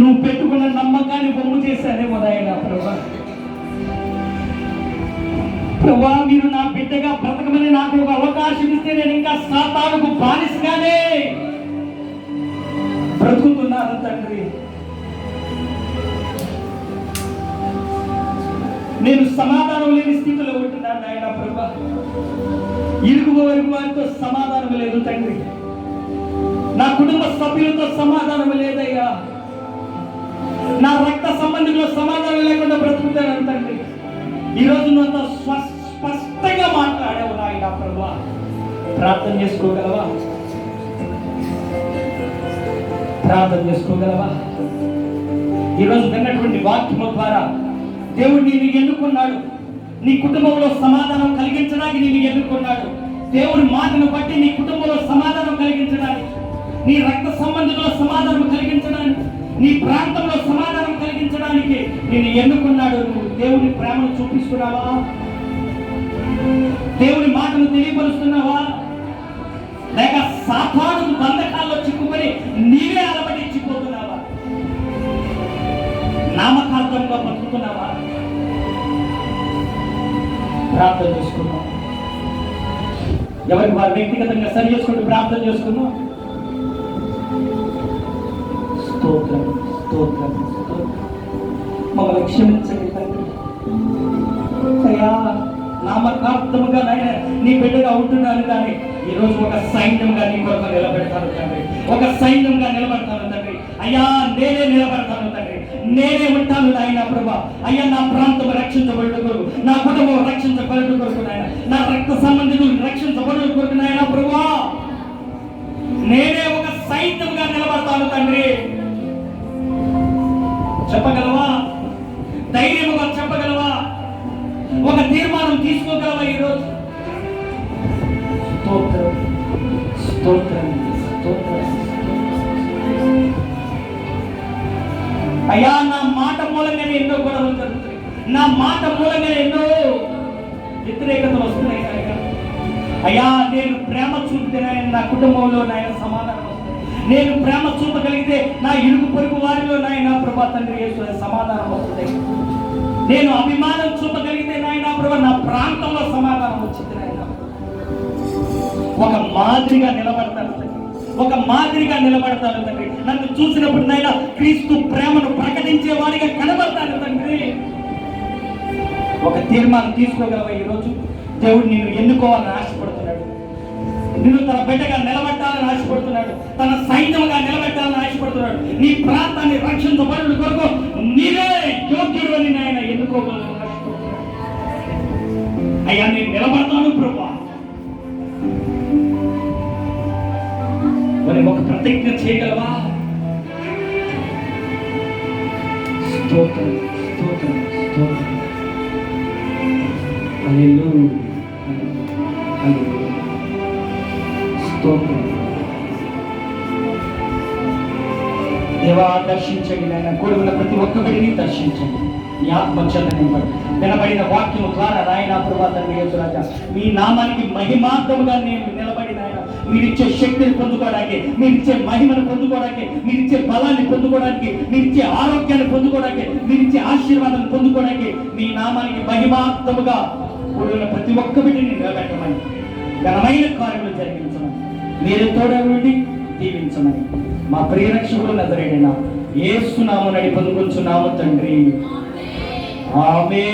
నువ్వు పెట్టుకున్న నమ్మకాన్ని బొమ్ము చేశానే నాయన ప్రభా. ప్రభా మీరు నా బిడ్డగా బ్రతకమని నాకు ఒక అవకాశం ఇస్తే నేను ఇంకా సాతానుకు బానిసగానే బ్రతుకుతున్నాను తండ్రి. నేను సమాధానం లేని స్థితిలో ఉంటున్నాను నాయన ప్రభా. ఇరుగు వరకు వారితో సమాధానం లేదు తండ్రి. నా కుటుంబ సభ్యులు అందులో సమాధానం లేకుండా బ్రతుకుతాను తండ్రి ఈరోజు నాతో స్వ- స్పష్టంగా మాట్లాడావు నాయన ప్రభు. ప్రార్థన చేసుకోగలవా? ప్రార్థన చేసుకోగలవా? ఈరోజు విన్నటువంటి వాక్యము ద్వారా దేవుడు నిన్ను ఎన్నుకున్నాడు. నీ కుటుంబంలో సమాధానం కలిగించడానికి నిన్ను ఎన్నుకున్నాడు. దేవుడి మాటను బట్టి నీ కుటుంబంలో సమాధానం కలిగించడానికి నీ రక్త సంబంధంలో సమాధానం కలిగించడానికి నీ ప్రాంతం నేను ఎన్నుకున్నాడు? నువ్వు దేవుని ప్రేమను చూపిస్తున్నావా? దేవుని మాటను తెలియపరుస్తున్నావా? లేక సాతాను బంధకాల్లో చిక్కుకొని నీవే అలవడించిపోతున్నావా నామకార్థంగా బతుకుతున్నావా? ప్రార్థన చేసుకున్నాం ఎవరికి వారు వ్యక్తిగతంగా సరి చేసుకుంటూ ప్రార్థన చేసుకున్నాం స్తోత్రం స్తోత్రం. క్షమించండి తండ్రి. అయ్యా నామకార్థముగా నాయన నీ బిడ్డగా ఉంటున్నాను కానీ ఈ రోజు ఒక సైన్యంగా నీ కొరకు నిలబెడతాను తండ్రి. ఒక సైన్యంగా నిలబడతాను తండ్రి. అయ్యా నేనే నిలబడతాను తండ్రి. నేనే ఉంటాను నాయన ప్రభా. అయ్యా నా ప్రాంతం రక్షించబడుట కొరకు నా కుటుంబం రక్షించబడుట కొరకు నాయన. నా రక్త సంబంధితులు రక్షించబడు స్తోత్రం. స్తోత్రం అయ్యా నా మాట మూలంగానే ఎన్నో గొడవలు జరుగుతున్నాయి. నా మాట మూలంగానే ఎన్నో వ్యతిరేకతలు వస్తున్నాయి అయ్యా నేను ప్రేమ చూపితేనే నా కుటుంబంలో నాయన సమాధానం వస్తుంది. నేను ప్రేమ చూపగలిగితే నా ఇరుగు పొరుగు వారిలో నాయన ప్రభా తండ్రి సమాధానం వస్తుంది. నేను అభిమానం చూపగలిగితే నాయన ప్రభా నా ప్రాంతంలో ఒక మాదిరిగా నిలబడతాను తండ్రి. ఒక మాదిరిగా నిలబడతాను తండ్రి. నన్ను చూసినప్పుడు నాయన క్రీస్తు ప్రేమను ప్రకటించే వాడిగా కనబడతాను తండ్రి. ఒక తీర్మానం తీసుకోగలవా ఈరోజు? దేవుడు నేను ఎన్నుకోవాలని ఆశపడుతున్నాడు. నిన్ను తన బిడ్డగా నిలబెట్టాలని ఆశపడుతున్నాడు. తన సైన్యంగా నిలబెట్టాలని ఆశపడుతున్నాడు. నీ ప్రాంతాన్ని రక్షించబడు కొరకు నీవే యోగ్యుడు అని నాయన ఎన్నుకోగలను ఆశపడుతున్నాడు. అయ్యా ఒక ప్రతిజ్ఞ చేయగలవా స్తోత్రం స్తోత్రం స్తోత్రం హల్లెలూయా హల్లెలూయా స్తోత్రం దేవా దర్శించండి నాయన కూడి ఉన్న ప్రతి ఒక్క బిడ్డని దర్శించండి. మీ ఆత్మ చేత నింపండి వినబడిన వాక్యము ద్వారా నాయన ప్రభా తండ్రి యేసురాజా మీ నామానికి మహిమార్థముగా నేను నిలబడి నాయన మీరిచ్చే శక్తిని పొందుకోవడానికి మీరిచ్చే మహిమను పొందుకోవడానికి మీరిచ్చే బలాన్ని పొందుకోవడానికి మీరిచ్చే ఆరోగ్యాన్ని పొందుకోవడానికి మీరిచ్చే ఆశీర్వాదాన్ని పొందుకోవడానికి మీ నామానికి మహిమార్థముగా కూడిన ప్రతి ఒక్క బిడ్డని నిలబెట్టమని ఘనమైన కార్యములు జరిగించమని మీరు తోడవండి దీవించమని మా ప్రియరక్షకుడు నజరేడిన ఏసునాము నడి పొందుకొంచున్నాము తండ్రి. ఆమె